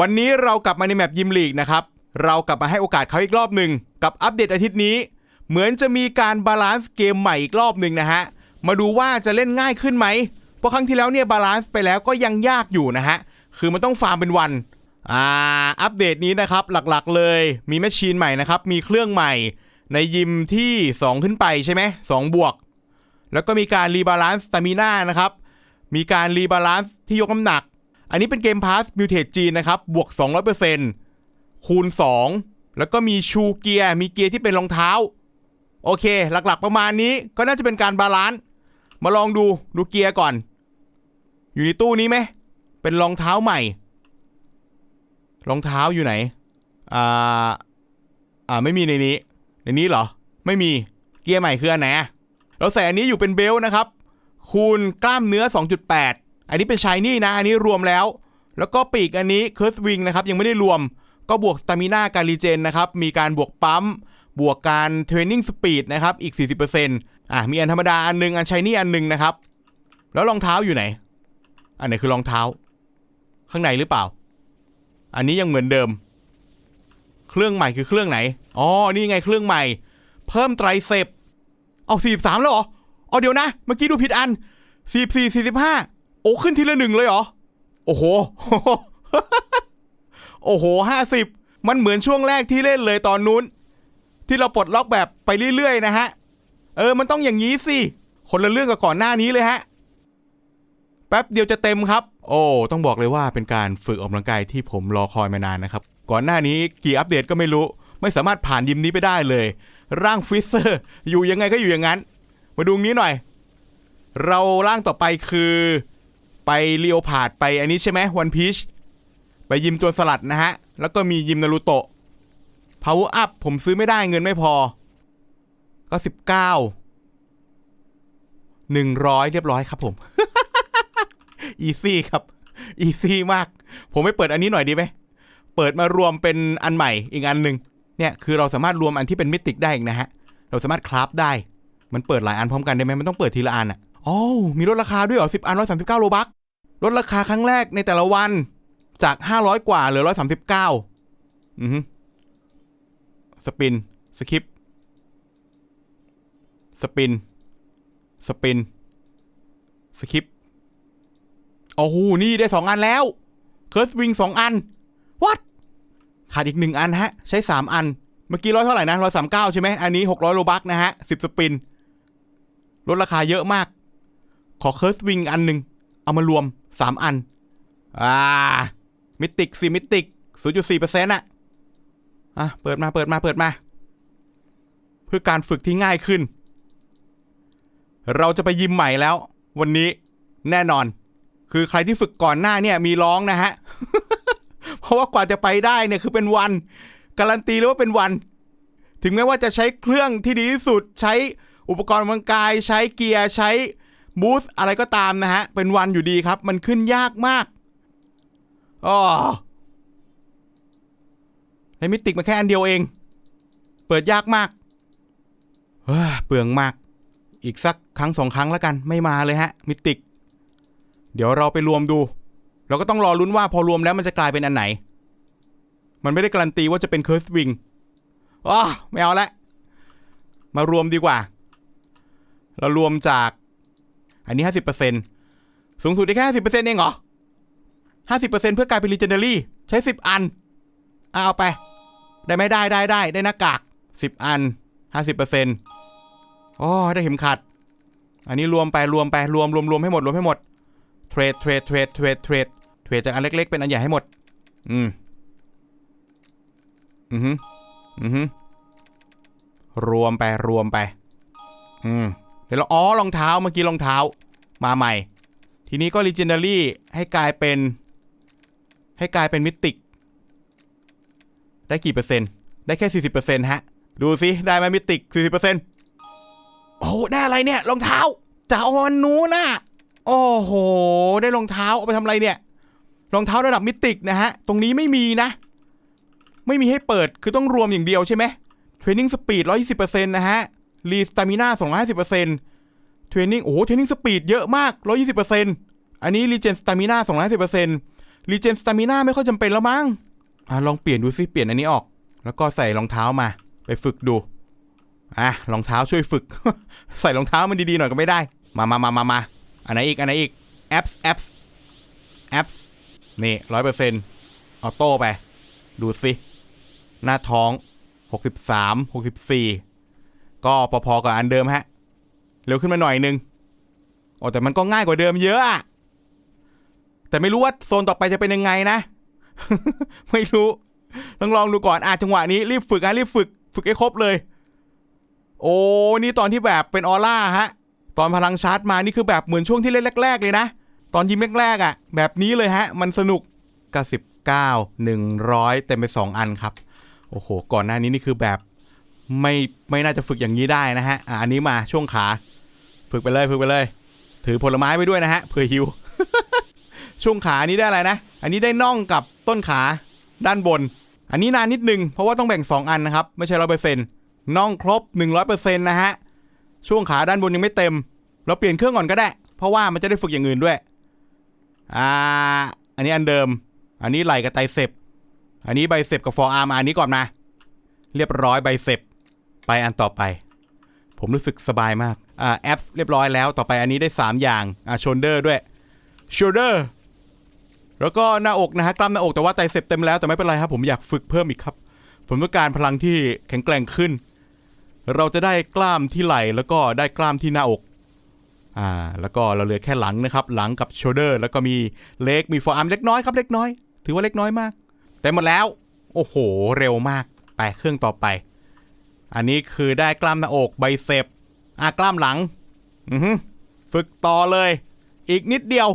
วันนี้เรากลับมาในแมปยิมลีกนะครับ เรากลับมาให้โอกาสเขาอีกรอบหนึ่งกับอัปเดตอาทิตย์นี้ เหมือนจะมีการบาลานซ์เกมใหม่อีกรอบหนึ่งนะฮะ มาดูว่าจะเล่นง่ายขึ้นไหม เพราะครั้งที่แล้วเนี่ยบาลานซ์ไปแล้วก็ยังยากอยู่นะฮะ คือมันต้องฟาร์มเป็นวัน อ่า อัปเดตนี้นะครับหลักๆเลย มีแมชชีนใหม่นะครับ มีเครื่องใหม่ ในยิมที่ 2 ขึ้นไปใช่ไหมสองบวก แล้วก็มีการรีบาลานซ์สตามิน่านะครับ มีการรีบาลานซ์ที่ยกน้ำหนัก อันนี้เป็นเกมพาสมิวเทจจีนนะครับ บวก 200%คูณ 2 แล้วก็มีชูเกียร์ มีเกียร์ที่เป็นรองเท้า โอเค หลักๆประมาณนี้ก็น่าจะเป็นการบาลานซ์ มาลองดู ดูเกียร์ก่อน อยู่ในตู้นี้ไหม เป็นรองเท้าใหม่ รองเท้าอยู่ไหน อ่า อ่า ไม่มีในนี้ ในนี้เหรอ ไม่มี เกียร์ใหม่คืออันไหนเราใส่อันนี้อยู่เป็นเบลต์นะครับ คูณกล้ามเนื้อ 2.8 อันนี้เป็นชายนี่นะ อันนี้รวมแล้ว แล้วก็ปีกอันนี้เคิร์สวิงนะครับยังไม่ได้รวม ก็บวกสตามิน่าการรีเจนนะครับ มีการบวกปั๊ม บวกการเทรนนิ่งสปีดนะครับ อีก 40%อะ มีอันธรรมดาอันหนึง อันชายนี่อันหนึงนะครับ แล้วรองเท้าอยู่ไหน อันไหนคือรองเท้า ข้างในหรือเปล่า อันนี้ยังเหมือนเดิม เครื่องใหม่คือเครื่องไหน อ๋อ นี่ไงเครื่องใหม่ เพิ่มไตรเซปเอา43แล้วเหรอ อ๋อเดี๋ยวนะ เมื่อกี้ดูผิดอัน44 45 โอ้ขึ้นทีละหนึ่งเลยเหรอ โอ้โห โอ้โห50มันเหมือนช่วงแรกที่เล่นเลยตอนนู้น ที่เราปลดล็อกแบบไปเรื่อยๆนะฮะ เออ มันต้องอย่างนี้สิ คนละเรื่องกับก่อนหน้านี้เลยฮะ แป๊บเดียวจะเต็มครับ โอ้ ต้องบอกเลยว่าเป็นการฝึกออกกำลังกายที่ผมรอคอยมานานนะครับ ก่อนหน้านี้กี่อัปเดตก็ไม่รู้ ไม่สามารถผ่านยิมนี้ไปได้เลย ร่างฟิสเซอร์ อยู่ยังไงก็อยู่อย่างนั้น มาดูนี้หน่อย เราร่างต่อไปคือ ไปเลียวผาดไปอันนี้ใช่ไหมวันพีชไปยิมตัวสลัดนะฮะ แล้วก็มียิมนารูโตะ power up ผมซื้อไม่ได้เงินไม่พอ ก็สิบเก้าหนึ่งร้อยเรียบร้อยครับผม อีซี่ครับอีซี่มาก ผมไม่เปิดอันนี้หน่อยดีไหมเปิดมารวมเป็นอันใหม่อีกอันหนึ่งเนี่ยคือเราสามารถรวมอันที่เป็นมิติกได้อีกนะฮะ เราสามารถคราฟได้ มันเปิดหลายอันพร้อมกันได้ไหมมันต้องเปิดทีละอันอะ อ๋อมีลดราคาด้วยเหรอสิบอันร้อยสามสิบเก้าโลบักลดราคาครั้งแรกในแต่ละวันจากห้าร้อยกว่าเหลือร้อยสามสิบเก้าอือสปิน สคริปสปิน สปิน สคริปโอ้โห นี่ได้สองอันแล้วเคิร์สวิงสองอันวัดขาดอีกหนึ่งอันฮะ ใช้สามอัน เมื่อกี้ร้อยเท่าไหร่นะร้อยสามเก้าใช่ไหมอันนี้หกร้อยโลบักนะฮะสิบสปิน ลดราคาเยอะมาก ขอเคิร์สวิงอันหนึ่งเอามารวมสามอัน อ่า มิติกสี่มิติกศูนย์จุดสี่เปอร์เซ็นต์อะอะ เปิดมาเปิดมาเปิดมา เพื่อการฝึกที่ง่ายขึ้น เราจะไปยิมใหม่แล้ว วันนี้แน่นอน คือใครที่ฝึกก่อนหน้าเนี่ยมีร้องนะฮะ เพราะว่ากว่าจะไปได้เนี่ยคือเป็นวัน การันตีเลยว่าเป็นวัน ถึงแม้ว่าจะใช้เครื่องที่ดีที่สุดใช้อุปกรณ์กำลังกายใช้เกียร์ใช้ บูสอะไรก็ตามนะฮะ เป็นวันอยู่ดีครับ มันขึ้นยากมากอ๋อในมิติกมาแค่อันเดียวเอง เปิดยากมากเเปลืองมาก อีกสักครั้งสองครั้งแล้วกัน ไม่มาเลยฮะ มิติก เดี๋ยวเราไปรวมดู เราก็ต้องรอลุ้นว่าพอรวมแล้วมันจะกลายเป็นอันไหน มันไม่ได้การันตีว่าจะเป็นเคิร์สวิงอ๋อไม่เอาละ มารวมดีกว่า เรารวมจาก อันนี้ห้าสิบเปอร์เซ็นต์สูงสุดได้แค่ห้าสิบเปอร์เซ็นต์เองเหรอห้าสิบเปอร์เซ็นต์เพื่อกลายเป็นรีเจนเนอรี่ใช้สิบอันเอาไป ได้ไหมได้ได้ได้ได้หน้ากากสิบอันห้าสิบเปอร์เซ็นต์โอ้ได้เข็มขัด อันนี้รวมไปรวมไปรวมรวมรวมให้หมดรวมให้หมดเทรดเทรดเทรดเทรดเทรดเทรดจากอันเล็ก ๆ เป็นอันใหญ่ให้หมด อืมอือฮึอือฮึรวมไปรวมไป อืม เดี๋ยวเราอ๋อรองเท้าเมื่อกี้รองเท้ามาใหม่ ทีนี้ก็ Legendary ให้กลายเป็น ให้กลายเป็นมิติก ได้กี่เปอร์เซ็นต์ ได้แค่สี่สิบเปอร์เซ็นต์ฮะ ดูสิได้ไหมมิติกสี่สิบเปอร์เซ็นต์โอ้โหได้อะไรเนี่ยรองเท้าจากเอาอันนู้นน่ะโอ้โห ได้รองเท้าเอาไปทำอะไรเนี่ย รองเท้าระดับมิติกนะฮะ ตรงนี้ไม่มีนะ ไม่มีให้เปิดคือต้องรวมอย่างเดียวใช่ไหมเทรนนิ่งสปีด120%นะฮะ รีสตามิน่า250%เปอร์เซ็นต์เทรนนิ่งโอ้โหเทรนนิ่งสปีดเยอะมาก120%อันนี้รีเจนสตามิน่า250%รีเจนสตามิน่าไม่ค่อยจำเป็นแล้วมั้งอะลองเปลี่ยนดูสิเปลี่ยนอันนี้ออก แล้วก็ใส่รองเท้ามา ไปฝึกดูอะรองเท้าช่วยฝึก ใส่รองเท้ามันดีๆหน่อยก็ไม่ได้ มามามามามาอันไหนอีกอันไหนอีกแอปแอปแอปนี่ร้อยเปอร์เซ็นต์ออโต้ไป ดูสิหน้าท้อง63 64ก็ ก็พอๆกับอันเดิมฮะ เร็วขึ้นมาหน่อยนึงโอ้แต่มันก็ง่ายกว่าเดิมเยอะอะแต่ไม่รู้ว่าโซนต่อไปจะเป็นยังไงนะ ไม่รู้ ต้องลองดูก่อนอะจังหวะนี้รีบฝึกฮะรีบฝึก ฝึกให้ครบเลย โอ้นี่ตอนที่แบบเป็นออร่าฮะ ตอนพลังชาร์จมานี่คือแบบเหมือนช่วงที่เล่นแรก ๆ เลยนะ ตอนยิมแรกๆอะ แบบนี้เลยฮะ มันสนุก99 100เต็มไป2อันครับ โอ้โห ก่อนหน้านี้นี่คือแบบ ไม่ไม่น่าจะฝึกอย่างนี้ได้นะฮะอะอันนี้มาช่วงขา ฝึกไปเลยฝึกไปเลย ถือผลไม้ไปด้วยนะฮะเผื่อหิว ช่วงขาอันนี้ได้อะไรนะ อันนี้ได้น่องกับต้นขาด้านบน อันนี้นานนิดนึงเพราะว่าต้องแบ่ง 2 อันนะครับ ไม่ใช่ร้อยเปอร์เซ็นต์น่องครบ 100%นะฮะช่วงขาด้านบนยังไม่เต็ม เราเปลี่ยนเครื่องก่อนก็ได้ เพราะว่ามันจะได้ฝึกอย่างอื่นด้วยอ่าอันนี้อันเดิม อันนี้ไหล่กับไตเซปอันนี้ไบเซปกับฟอร์อาร์มอันนี้ก่อนมาเรียบร้อยไบเซป ไปอันต่อไป ผมรู้สึกสบายมากอ่าแอปเรียบร้อยแล้วต่อไปอันนี้ได้ 3 อย่างอ่าโชเดอร์ด้วยโชเดอร์แล้วก็หน้าอกนะฮะกล้ามหน้าอกแต่ว่าไตเซปเต็มแล้วแต่ไม่เป็นไรครับ ผมอยากฝึกเพิ่มอีกครับ ผมต้องการพลังที่แข็งแกร่งขึ้น เราจะได้กล้ามที่ไหล่แล้วก็ได้กล้ามที่หน้าอกอ่าแล้วก็เราเหลือแค่หลังนะครับ หลังกับโชเดอร์ แล้วก็มีเล็กมีฟอร์อาร์มเล็กน้อยครับเล็กน้อย ถือว่าเล็กน้อยมาก แต่หมดแล้ว โอ้โห เร็วมาก ไปเครื่องต่อไป อันนี้คือได้กล้ามหน้าอกไบเซปอะกล้ามหลังอือฝึกต่อเลย อีกนิดเดียว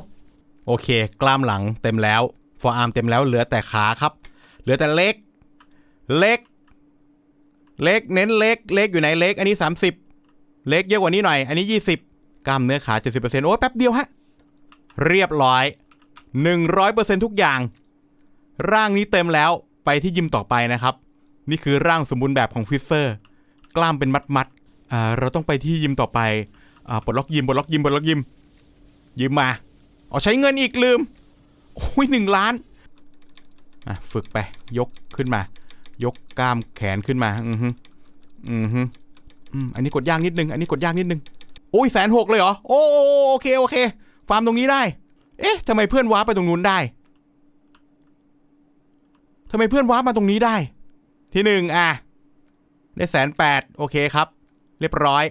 โอเค กล้ามหลังเต็มแล้วฟอร์อาร์มเต็มแล้วเหลือแต่ขาครับ เหลือแต่เล็ก เล็ก เล็กเน้นเล็ก เล็กอยู่ไหนเล็ก อันนี้ 30 เล็กเยอะกว่านี้หน่อย อันนี้ 20 กล้ามเนื้อขา 70%โอ้แป๊บเดียวฮะ เรียบร้อย 100%ทุกอย่าง ร่างนี้เต็มแล้วไปที่ยิมต่อไปนะครับ นี่คือร่างสมบูรณ์แบบของฟิสเซอร์ กล้ามเป็นมัดมัดๆอ่าเราต้องไปที่ยิมต่อไปอ่าปลดล็อกยิมปลดล็อกยิมปลดล็อกยิมยิมมาเอาใช้เงินอีกลืมโอ้ยหนึ่งล้านอะฝึกไปยกขึ้นมา ยกกล้ามแขนขึ้นมาอือฮึอือฮึอืมอันนี้กดยากนิดนึงอันนี้กดยากนิดนึงโอ้ยแสนหกเลยเหรอโอ้โอเคโอเค ฟาร์มตรงนี้ได้ เอ๊ะทำไมเพื่อนว้าไปตรงนู้นได้ทำไมเพื่อนว้ามาตรงนี้ได้ ที่หนึ่งอะ ได้แสนแปดโอเคครับ เรียบร้อย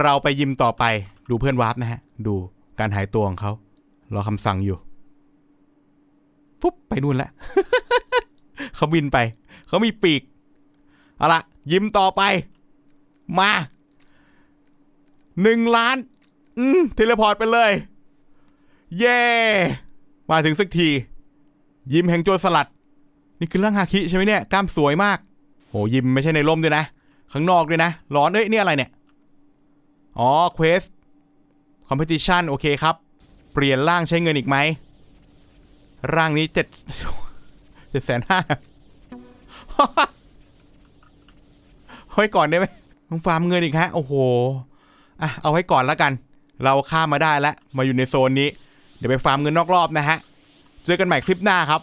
เราไปยิมต่อไป ดูเพื่อนวาร์ปนะฮะ ดูการหายตัวของเขารอคำสั่งอยู่ ฟุ๊บ ไปนู่นแล้วเขาบินไป เขามีปีก เอาละยิมต่อไป มาหนึ่งล้าน อืมเทเลพอร์ตไปเลย เย่ มาถึงสักที ยิมแห่งโจรสลัด นี่คือเรื่องฮาคิใช่ไหมเนี่ยกล้ามสวยมาก โหยิมไม่ใช่ในร่มด้วยนะ ข้างนอกด้วยนะ ร้อนเอ้ยนี่อะไรเนี่ย อ๋อเควสคอมเพติชันโอเคครับ เปลี่ยนร่างใช้เงินอีกไหม ร่างนี้เจ็ดเจ็ดแสนห้าไว้ก่อนได้ไหมต้องฟาร์มเงินอีกฮะ โอ้โห อะ เอาไว้ก่อนแล้วกัน เราข้ามมาได้แล้ว มาอยู่ในโซนนี้ เดี๋ยวไปฟาร์มเงินนอกรอบนะฮะ เจอกันใหม่คลิปหน้าครับ